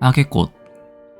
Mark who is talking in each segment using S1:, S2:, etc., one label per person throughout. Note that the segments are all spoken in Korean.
S1: 악의 꽃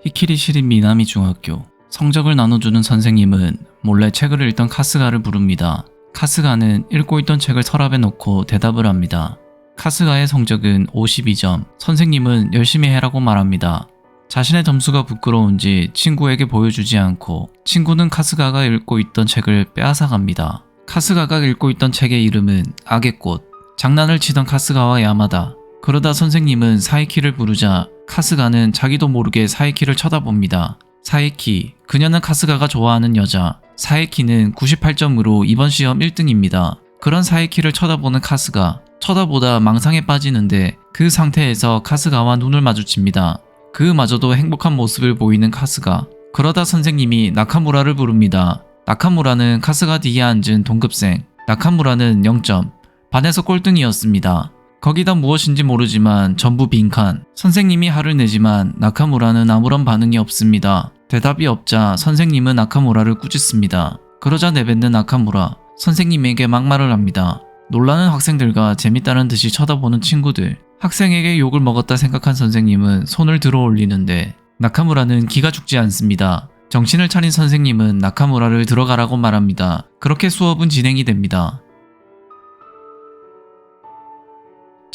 S1: 히키리 시린 미나미 중학교 성적을 나눠주는 선생님은 몰래 책을 읽던 카스가를 부릅니다. 카스가는 읽고 있던 책을 서랍에 넣고 대답을 합니다. 카스가의 성적은 52점, 선생님은 열심히 해라고 말합니다. 자신의 점수가 부끄러운지 친구에게 보여주지 않고 친구는 카스가가 읽고 있던 책을 빼앗아 갑니다. 카스가가 읽고 있던 책의 이름은 악의 꽃. 장난을 치던 카스가와 야마다. 그러다 선생님은 사이키를 부르자 카스가는 자기도 모르게 사이키를 쳐다봅니다. 사이키, 그녀는 카스가가 좋아하는 여자. 사이키는 98점으로 이번 시험 1등입니다. 그런 사이키를 쳐다보는 카스가 쳐다보다 망상에 빠지는데 그 상태에서 카스가와 눈을 마주칩니다. 그마저도 행복한 모습을 보이는 카스가 그러다 선생님이 나카무라를 부릅니다. 나카무라는 카스가 뒤에 앉은 동급생. 나카무라는 0점. 반에서 꼴등이었습니다. 거기다 무엇인지 모르지만 전부 빈칸. 선생님이 화를 내지만 나카무라는 아무런 반응이 없습니다. 대답이 없자 선생님은 나카무라를 꾸짖습니다. 그러자 내뱉는 나카무라. 선생님에게 막말을 합니다. 놀라는 학생들과 재밌다는 듯이 쳐다보는 친구들. 학생에게 욕을 먹었다 생각한 선생님은 손을 들어 올리는데 나카무라는 기가 죽지 않습니다. 정신을 차린 선생님은 나카무라를 들어가라고 말합니다. 그렇게 수업은 진행이 됩니다.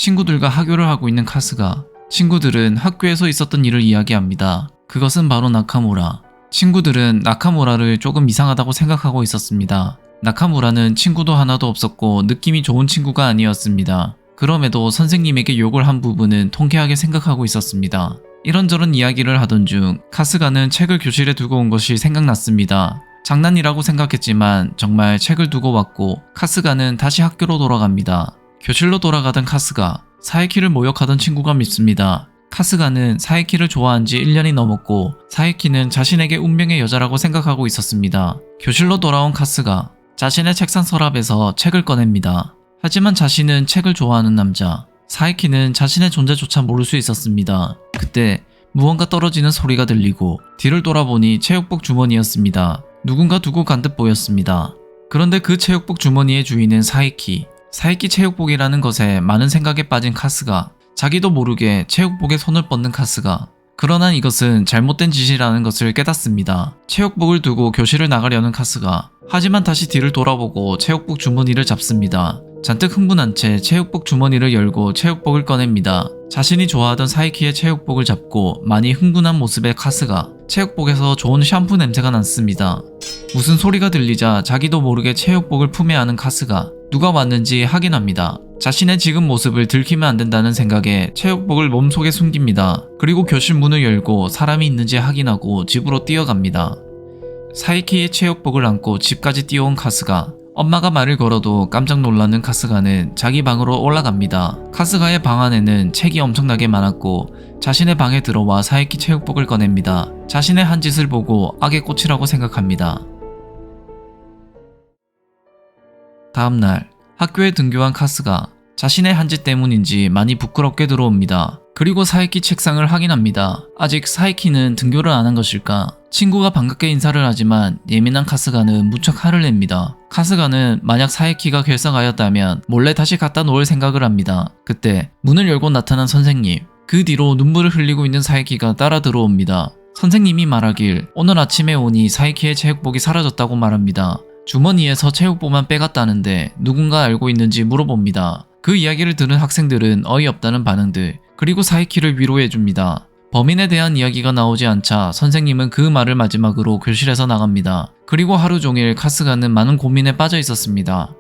S1: 친구들과 하교를 하고 있는 카스가 친구들은 학교에서 있었던 일을 이야기합니다. 그것은 바로 나카무라. 친구들은 나카무라를 조금 이상하다고 생각하고 있었습니다. 나카무라는 친구도 하나도 없었고 느낌이 좋은 친구가 아니었습니다. 그럼에도 선생님에게 욕을 한 부분은 통쾌하게 생각하고 있었습니다. 이런저런 이야기를 하던 중 카스가는 책을 교실에 두고 온 것이 생각났습니다. 장난이라고 생각했지만 정말 책을 두고 왔고 카스가는 다시 학교로 돌아갑니다. 교실로 돌아가던 카스가 사이키를 모욕하던 친구가 믿습니다. 카스가는 사이키를 좋아한 지 1년이 넘었고 사이키는 자신에게 운명의 여자라고 생각하고 있었습니다. 교실로 돌아온 카스가 자신의 책상 서랍에서 책을 꺼냅니다. 하지만 자신은 책을 좋아하는 남자 사이키는 자신의 존재조차 모를 수 있었습니다. 그때 무언가 떨어지는 소리가 들리고 뒤를 돌아보니 체육복 주머니였습니다. 누군가 두고 간 듯 보였습니다. 그런데 그 체육복 주머니의 주인은 사이키. 사이키 체육복이라는 것에 많은 생각에 빠진 카스가 자기도 모르게 체육복에 손을 뻗는 카스가 그러나 이것은 잘못된 짓이라는 것을 깨닫습니다. 체육복을 두고 교실을 나가려는 카스가 하지만 다시 뒤를 돌아보고 체육복 주머니를 잡습니다. 잔뜩 흥분한 채 체육복 주머니를 열고 체육복을 꺼냅니다. 자신이 좋아하던 사이키의 체육복을 잡고 많이 흥분한 모습의 카스가 체육복에서 좋은 샴푸 냄새가 났습니다. 무슨 소리가 들리자 자기도 모르게 체육복을 품에 안은 카스가 누가 왔는지 확인합니다. 자신의 지금 모습을 들키면 안 된다는 생각에 체육복을 몸속에 숨깁니다. 그리고 교실 문을 열고 사람이 있는지 확인하고 집으로 뛰어갑니다. 사이키의 체육복을 안고 집까지 뛰어온 카스가 엄마가 말을 걸어도 깜짝 놀라는 카스가는 자기 방으로 올라갑니다. 카스가의 방 안에는 책이 엄청나게 많았고 자신의 방에 들어와 사이키 체육복을 꺼냅니다. 자신의 한 짓을 보고 악의 꽃이라고 생각합니다. 다음날 학교에 등교한 카스가 자신의 한짓 때문인지 많이 부끄럽게 들어옵니다. 그리고 사이키 책상을 확인합니다. 아직 사이키는 등교를 안 한 것일까? 친구가 반갑게 인사를 하지만 예민한 카스가는 무척 화를 냅니다. 카스가는 만약 사이키가 결석하였다면 몰래 다시 갖다 놓을 생각을 합니다. 그때 문을 열고 나타난 선생님. 그 뒤로 눈물을 흘리고 있는 사이키가 따라 들어옵니다. 선생님이 말하길 오늘 아침에 오니 사이키의 체육복이 사라졌다고 말합니다. 주머니에서 체육복만 빼갔다는데 누군가 알고 있는지 물어봅니다. 그 이야기를 들은 학생들은 어이없다는 반응들, 그리고 사이키를 위로해줍니다. 범인에 대한 이야기가 나오지 않자 선생님은 그 말을 마지막으로 교실에서 나갑니다. 그리고 하루 종일 카스가는 많은 고민에 빠져 있었습니다.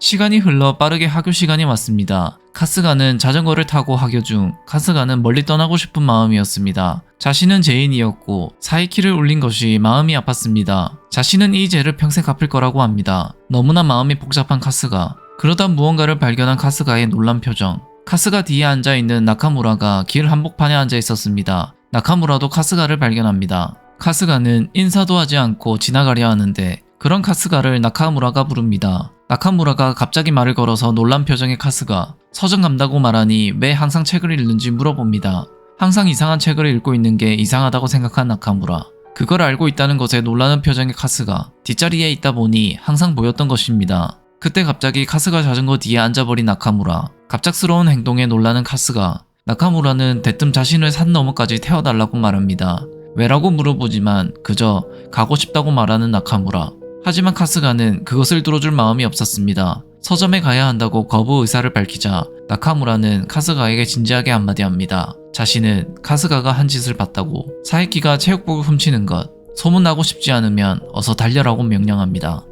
S1: 시간이 흘러 빠르게 학교 시간이 왔습니다. 카스가는 자전거를 타고 학교 중 카스가는 멀리 떠나고 싶은 마음이었습니다. 자신은 죄인이었고 사이키를 울린 것이 마음이 아팠습니다. 자신은 이 죄를 평생 갚을 거라고 합니다. 너무나 마음이 복잡한 카스가 그러다 무언가를 발견한 카스가의 놀란 표정. 카스가 뒤에 앉아 있는 나카무라가 길 한복판에 앉아 있었습니다. 나카무라도 카스가를 발견합니다. 카스가는 인사도 하지 않고 지나가려 하는데 그런 카스가를 나카무라가 부릅니다. 나카무라가 갑자기 말을 걸어서 놀란 표정의 카스가 서점 간다고 말하니 왜 항상 책을 읽는지 물어봅니다. 항상 이상한 책을 읽고 있는 게 이상하다고 생각한 나카무라. 그걸 알고 있다는 것에 놀라는 표정의 카스가 뒷자리에 있다 보니 항상 보였던 것입니다. 그때 갑자기 카스가 자전거 뒤에 앉아버린 나카무라. 갑작스러운 행동에 놀라는 카스가 나카무라는 대뜸 자신을 산 너머까지 태워달라고 말합니다. 왜라고 물어보지만 그저 가고 싶다고 말하는 나카무라. 하지만 카스가는 그것을 들어줄 마음이 없었습니다. 서점에 가야 한다고 거부 의사를 밝히자 나카무라는 카스가에게 진지하게 한마디 합니다. 자신은 카스가가 한 짓을 봤다고 사이키가 체육복을 훔치는 것 소문나고 싶지 않으면 어서 달려라고 명령합니다.